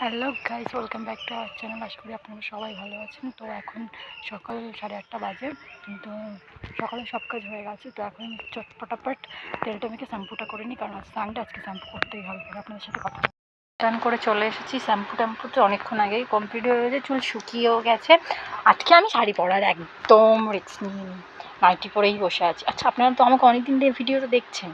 Hello guys welcome back to our channel আশা করি আপনারা সবাই ভালো আছেন। তো এখন সকাল সাড়ে আটটা বাজে তো সকালে সব কাজ হয়ে গেছে, তো এখন চটপটাপট তেলটা মেখে শ্যাম্পুটা করে নিই, কারণ আজ সানডে আজকে শ্যাম্পু করতেই হবে। আপনাদের সাথে কথা টান করে চলে এসেছি। শ্যাম্পু ট্যাম্পু তো অনেকক্ষণ আগেই কমপ্লিট হয়ে গেছে, চুল শুকিয়েও গেছে। আজকে আমি শাড়ি পরার একদম রিক্স নিয়ে নাইটি পরেই বসে আছি। আচ্ছা আপনারা তো আমাকে অনেক দিন দিয়ে ভিডিওতে দেখছেন।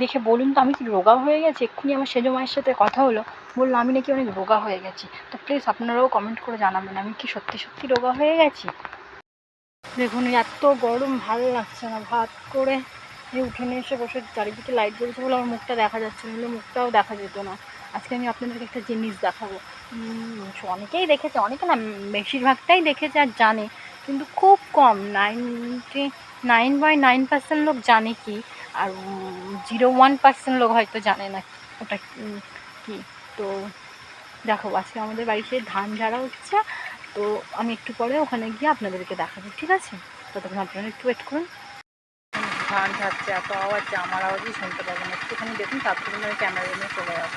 দেখে বলুন তো, আমি কি রোগা হয়ে গেছি? এক্ষুনি আমার সেজো মায়ের সাথে কথা হলো। বলল, আমি নাকি অনেক রোগা হয়ে গেছি। তো প্লিজ আপনারাও কমেন্ট করে জানাবেন, আমি কি সত্যি সত্যি রোগা হয়ে গেছি? দেখুন, এত গরম, ভালো লাগছে না ভাত করে। এই উঠোনে এসে বসে চারিদিকে লাইট জ্বলছে বলে আমার মুখটা দেখা যাচ্ছে না মুখটাও দেখা যেত না। আজকে আমি আপনাদেরকে একটা জিনিস দেখাবো। অনেকেই দেখেছে, অনেকে না, বেশিরভাগটাই দেখেছে আর জানে। কিন্তু খুব কম ninety nine by nine percent লোক জানে কি, আর জিরো ওয়ান পার্সেন্ট লোক হয়তো জানে না ওটা কি তো দেখো, আজকে আমাদের বাড়িতে ধান ঝাড়া হচ্ছে তো আমি একটু পরে ওখানে গিয়ে আপনাদেরকে দেখাবো, ঠিক আছে? ততক্ষণ আপনারা একটু ওয়েট করুন। ধান ঝাড়ছে এত আওয়াজ যে আমার আওয়াজই শুনতে পাবেন একটুখানি দেখুন তারপরে আমি ক্যামেরা রুমে চলে যাব।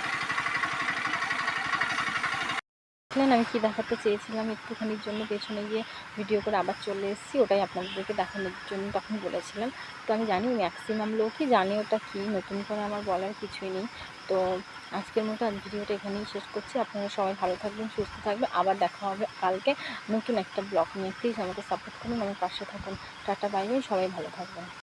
দেখলেন, আমি কি দেখাতে চেয়েছিলাম? একটুখানির জন্য পেছনে গিয়ে ভিডিও করে আবার চলে এসেছি। ওটাই আপনাদেরকে দেখানোর জন্য তখন বলেছিলাম। তো আমি জানি ম্যাক্সিমাম লোকই জানে ওটা কি, নতুন করে আমার বলার কিছুই নেই। তো আজকের মতো আজ ভিডিওটা এখানেই শেষ করছি। আপনারা সবাই ভালো থাকবেন, সুস্থ থাকবেন। আবার দেখা হবে কালকে নতুন একটা ব্লগ নিয়ে। প্লিজ আমাকে সাপোর্ট করুন, আমার পাশে থাকুন। টাটা বাই সবাই ভালো থাকবেন।